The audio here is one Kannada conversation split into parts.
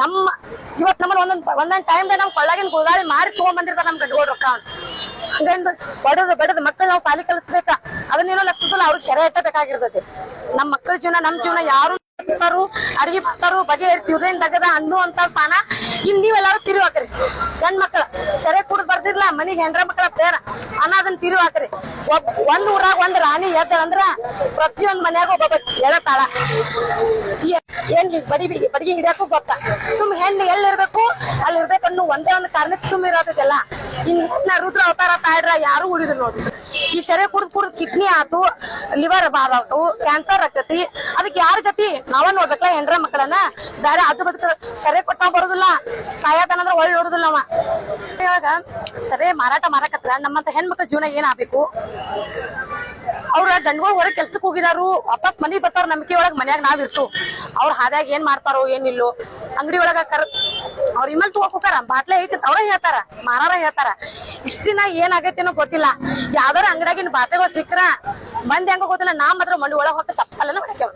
ನಮ್ಮ ಇವತ್ ನಮ್ಮನ್ನ ಒಂದೊಂದ್ ಒಂದೊಂದ್ ಟೈಮ್ ನಮ್ ಕೊಳ್ಳಾಗಿನ ಗುಳಗಾಳಿ ಮಾರಿ ತಗೊಂಡ್ ಬಂದಿರ್ತಾರ ನಮ್ ಗಡ್ಗೋಡ್ ರೊಕ್ಕ ಹಂಗಂದು ಬಡದು ಬಡದು ಮಕ್ಕಳು ನಾವು ಸಾಲಿ ಕಲಿಸ್ಬೇಕ? ಅದನ್ನೇನೋ ಲಕ್ಷಿಸಲ್ಲ, ಅವ್ರಿಗೆ ಶರ ಎಟ್ಟಬೇಕಾಗಿರ್ತೈತಿ ನಮ್ ಮಕ್ಕಳ ಜೀವನ, ನಮ್ ಜೀವನ ಯಾರು ಮಾಡ್ತಾರು ಅಡಿಗೆ ಬಿಡ್ತಾರು ಬಗೆ ಇರ್ತಿವ್ರೇನ್ ದಗದ ಅನ್ನು ಅಂತ ಪಾನ ಇನ್ ನೀವೆಲ್ಲಾರು ತಿರು ಹಾಕ್ರಿ ಗಂಡ್ ಮಕ್ಕಳ ಶರೆ ಕುಡ್ದ್ ಬರ್ದಿರ್ಲ ಮನಿಗ್ ಹೆಂಡ್ರ ಮಕ್ಕಳ ಬೇರ ಅನ್ನ ಅದನ್ನ ತಿರು ಹಾಕ್ರಿ ಒಬ್, ಒಂದ್ ಊರಾಗ ಒಂದ್ ರಾಣಿ ಎದ್ದ ಅಂದ್ರ ಪ್ರತಿಯೊಂದ್ ಮನ್ಯಾಗ ಒಬ್ಬ ಎಳತಾಳ. ಈ- ಏನ್ ಬಡಿ ಬಡಿಗೆ ಹಿಡಿಯಕ್ಕೂ ಗೊತ್ತ? ಸುಮ್ ಹೆಣ್ಣು ಎಲ್ಲಿರ್ಬೇಕು ಅಲ್ಲಿ ಇರ್ಬೇಕು ಅನ್ನೋ ಒಂದೇ ಒಂದು ಕಾರಣಕ್ಕೆ ಸುಮ್ ಇರೋದಿಲ್ಲ ಇನ್ ಹೆಣ್ಣ ರುದ್ರ ಅವತಾರ ತಾಯ್ರ ಯಾರು ಉಳಿದ್ರು ನೋಡಿ. ಈ ಶರೆ ಕುಡ್ದು ಕುಡ್ದು ಕಿಡ್ನಿ ಆತು ಲಿವರ್ ಬಾಲ್ ಕ್ಯಾನ್ಸರ್ ಆಕತಿ ಅದಕ್ಕೆ ಯಾರ ಗತಿ? ನಾವ ನೋಡ್ಬೇಕಲ್ಲ ಹೆಂಡ್ರ ಮಕ್ಕಳನ್ನ. ಬೇರೆ ಅದು ಬದುಕ ಶರೆ ಕೊಟ್ಟ ಬರೋದಿಲ್ಲ. ಸಾಯತನ ಅಂದ್ರೆ ಒಳ್ಳೆ ನೋಡುದಿಲ್ಲ ನಾವ ಇವಾಗ ಸರಿ, ಮಾರಾಟ ಮಾರಕತ್ರ ನಮ್ಮಂತ ಹೆಣ್ಮಕ್ಳ ಜೀವನ ಏನ್ ಆಗ್ಬೇಕು ಅವ್ರ ಗಂಡ್ಗಳು ಹೊರಗೆ ಕೆಲ್ಸಕ್ಕೆ ಹೋಗಿದಾರು, ವಾಪಸ್ ಮನೆಗೆ ಬರ್ತಾರ ನಂಬಿಕೆ ಒಳಗ ಮನ್ಯಾಗ ನಾವ್ ಇರ್ತು ಅವ್ರ ಹಾದ್ಯಾಗ ಏನ್ ಮಾಡ್ತಾರೋ, ಏನಿಲ್ಲೋ, ಅಂಗಡಿ ಒಳಗ ಕರ್ ಅವ್ರ ಇಮೇಲ್ ತಗೋಕೋಕಾರ ಬಾಟ್ಲೆ ಐತಿ ಅವ್ರ ಹೇಳ್ತಾರ, ಮಾರಾರ ಹೇಳ್ತಾರ. ಇಷ್ಟ ದಿನ ಏನ್ ಆಗೈತೇನೋ ಗೊತ್ತಿಲ್ಲ. ಯಾವ್ದಾರ ಅಂಗಡಿಯಾಗಿನ ಬಾಟ್ಲೆಗಳು ಸಿಕ್ಕ್ರ ಮಂದಿ ಹೆಂಗ ಗೊತ್ತಿಲ್ಲ, ನಾ ಮಾತ್ರ ಮಂಡಿ ಒಳಗ್ ಹೋಗ ಚಪ್ಪಲೆನ ಹೊಡ್ಯಾಕ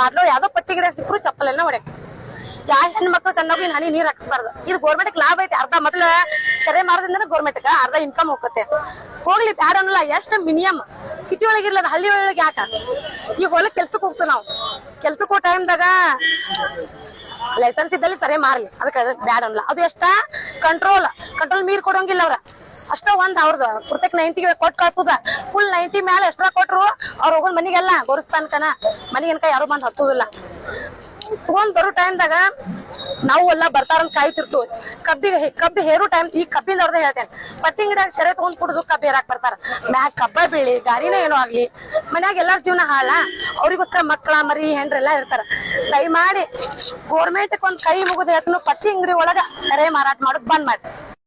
ಬಾಟ್ಲು ಯಾವ್ದೋ ಪಟ್ಟಿ ಗಿಡ ಸಿಕ್ಕರು ಚಪ್ಪಲನ್ನ ಹೊಡ್ಯಾಕ. ಯಾ ಹೆಣ್ಮಕ್ಳು ಕಣ್ಣಾಗ ಹನಿ ನೀರು ಹಾಕ್ಸ್ಬಾರ್ದು. ಇದು ಗೋರ್ಮೆಂಟ್ ಲಾಭ ಐತಿ. ಅರ್ಧ ಮೊದಲ ಸರಿ ಮಾಡೋದ್ರಿಂದ ಗೋರ್ಮೆಂಟ್ ಅರ್ಧ ಇನ್ಕಮ್ ಹೋಗುತ್ತೆ. ಹೋಗ್ಲಿ ಬ್ಯಾಡ ಅನ್ನಲ್ಲ, ಎಷ್ಟು ಮಿನಿಮಮ್ ಸಿಟಿ ಒಳಗೆ ಇರ್ಲದ, ಹಳ್ಳಿ ಒಳಗೆ ಯಾಕ ಈಗ ಹೊಲಕ್ ಕೆಲ್ಸಕ್ಕೆ ಹೋಗ್ತು ನಾವು. ಕೆಲ್ಸಕ್ಕೆ ಹೋಗೋ ಟೈಮ್ದಾಗ ಲೈಸೆನ್ಸ್ ಇದ್ದಲ್ಲಿ ಸರಿ ಮಾರಲಿ. ಅದಕ್ಕೆ ಬ್ಯಾಡ ಅನ್ನಲ್ಲ. ಅದು ಎಷ್ಟ? ಕಂಟ್ರೋಲ್ ಕಂಟ್ರೋಲ್ ಮೀರ್ ಕೊಡೋಂಗಿಲ್ಲ ಅವ್ರ. ಅಷ್ಟ ಒಂದ್ ಅವ್ರದ್ದು ಪುರ್ತಕ್ ನೈಂಟಿಗೆ ಕೊಟ್ಟು ಕಳ್ಸುದ. ಫುಲ್ ನೈಂಟಿ ಮ್ಯಾಲ ಎಷ್ಟ್ರ ಕೊಟ್ರು ಅವ್ರ ಹೋಗೋದ್ ಮನಿಗೆಲ್ಲ. ಗೊರಸ್ತಾನ್ಕನ ಮನಿಗನ್ಕ ಯಾರು ಬಂದ್ ಹತ್ತುದಿಲ್ಲ. ತಗೊಂಡ್ ಬರೋ ಟೈಮ್ದಾಗ ನಾವು ಎಲ್ಲ ಬರ್ತಾರಂತ ಕಾಯ್ತಿರ್ತು ಕಬ್ಬಿಗೆ ಕಬ್ಬಿ ಹೇರು ಟೈಮ್ ಈ ಅವ್ರದ್ದು ಹೇಳ್ತೇನೆ. ಪತ್ತಿ ಗಿಡ ಸೆರೆ ತಗೊಂಡ್ ಕುಡಿದು ಕಬ್ಬಿ ಹೇರಾಕ್ ಬರ್ತಾರ. ಮ್ಯಾಗ ಕಬ್ಬ ಬೀಳಿ ಗಾರಿನ ಏನೋ ಆಗ್ಲಿ. ಮನ್ಯಾಗ ಎಲ್ಲಾರ ಜೀವನ ಹಾಳ? ಅವ್ರಿಗೋಸ್ಕರ ಮಕ್ಕಳ ಮರಿ, ಹೆಂಡ್ರೆಲ್ಲ ಇರ್ತಾರ. ದಯಮಾಡಿ ಗೋರ್ಮೆಂಟ್ ಒಂದ್ ಕೈ ಮುಗಿದು ಹೇಳ್ತಾನು ಪತ್ತಿ ಅಂಗಡಿ ಒಳಗ ಸೆರೆ ಮಾರಾಟ ಮಾಡೋದ್ ಬಂದ್ ಮಾಡಿ